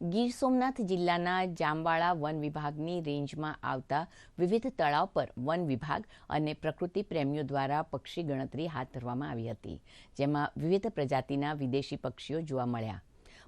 ગીર સોમનાથ જિલ્લાના જામવાળા વન વિભાગની રેન્જમાં આવતા વિવિધ તળાવ પર વન વિભાગ અને પ્રકૃતિ પ્રેમીઓ દ્વારા પક્ષી ગણતરી હાથ ધરવામાં આવી હતી, જેમાં વિવિધ પ્રજાતિના વિદેશી પક્ષીઓ જોવા મળ્યા.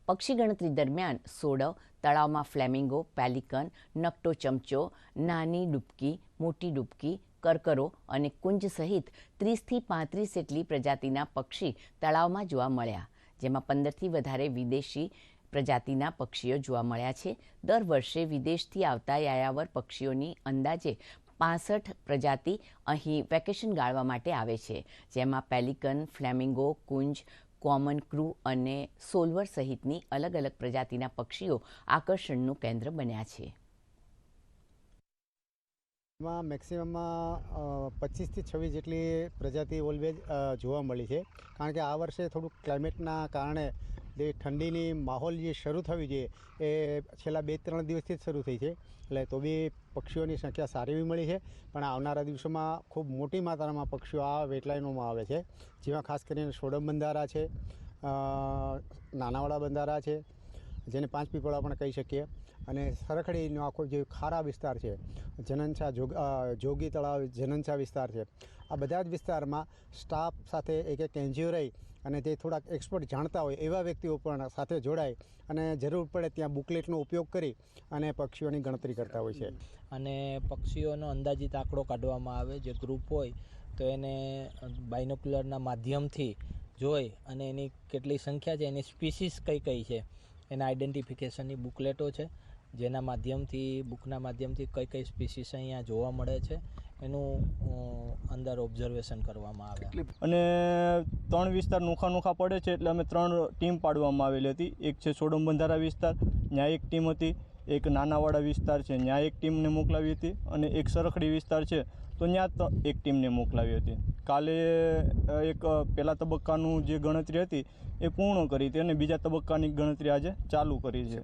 પક્ષી ગણતરી દરમિયાન સોડવ તળાવમાં ફ્લેમિંગો, પેલિકન, નકટો ચમચો, નાની ડૂબકી, મોટી ડૂબકી, કરકરો અને કુંજ સહિત ત્રીસથી પાંત્રીસ જેટલી પ્રજાતિના પક્ષી તળાવમાં જોવા મળ્યા, જેમાં પંદરથી વધારે વિદેશી પ્રજાતિના પક્ષીઓ જોવા મળ્યા છે. દર વર્ષે વિદેશથી આવતા યાયાવર પક્ષીઓની અંદાજે પાસઠ પ્રજાતિ અહીં વેકેશન ગાળવા માટે આવે છે, જેમાં પેલિકન, ફ્લેમિંગો, કુંજ, કોમન ક્રૂ અને સોલવર સહિતની અલગ અલગ પ્રજાતિના પક્ષીઓ આકર્ષણનું કેન્દ્ર બન્યા છે. એમાં મેક્સિમમમાં પચીસથી છવ્વીસ જેટલી પ્રજાતિ ઓલવેજ જોવા મળી છે. કારણ કે આ વર્ષે થોડુંક ક્લાઇમેટના કારણે જે ઠંડીની માહોલ જે શરૂ થવી છે એ છેલ્લા બે ત્રણ દિવસથી જ શરૂ થઈ છે. એટલે તો બી પક્ષીઓની સંખ્યા સારી એવી મળી છે, પણ આવનારા દિવસોમાં ખૂબ મોટી માત્રામાં પક્ષીઓ આ વેટલાઇનોમાં આવે છે. જેમાં ખાસ કરીને સોડમ બંધારા છે નાનાવાળા બંધારા છે, જેને પાંચ પીપળા પણ કહી શકીએ. અને સરખડીનો આખો જે ખારા વિસ્તાર છે જનનછા જોગ જોગી તળાવ જનનછા વિસ્તાર છે, આ બધા જ વિસ્તારમાં સ્ટાફ સાથે એક એક એનજીઓ રહી અને જે થોડાક એક્સપર્ટ જાણતા હોય એવા વ્યક્તિઓ પણ સાથે જોડાય અને જરૂર પડે ત્યાં બુકલેટનો ઉપયોગ કરી અને પક્ષીઓની ગણતરી કરતા હોય છે. અને પક્ષીઓનો અંદાજિત આંકડો કાઢવામાં આવે, જે ગ્રુપ હોય, તો એને બાયનોક્યુલરના માધ્યમથી જોઈ અને એની કેટલી સંખ્યા છે, એની સ્પીસીસ કઈ કઈ છે, એના આઈડેન્ટિફિકેશનની બુકલેટો છે જેના માધ્યમથી બુકના માધ્યમથી કઈ કઈ સ્પીસીસ અહીંયા જોવા મળે છે, એનું અંદર ઓબ્ઝર્વેશન કરવામાં આવે. અને ત્રણ વિસ્તાર નોખા નોખા પડે છે, એટલે અમે ત્રણ ટીમ પાડવામાં આવેલી હતી. એક છે સોડમ બંધારા વિસ્તાર ત્યાં એક ટીમ હતી. એક નાનાવાડા વિસ્તાર છે ત્યાં એક ટીમને મોકલાવી હતી. અને એક સરખડી વિસ્તાર છે, તો ત્યાં એક ટીમને મોકલાવી હતી. કાલે એક પહેલા તબક્કાનું જે ગણતરી હતી, એ પૂર્ણ કરી હતી અને બીજા તબક્કાની ગણતરી આજે ચાલુ કરી છે.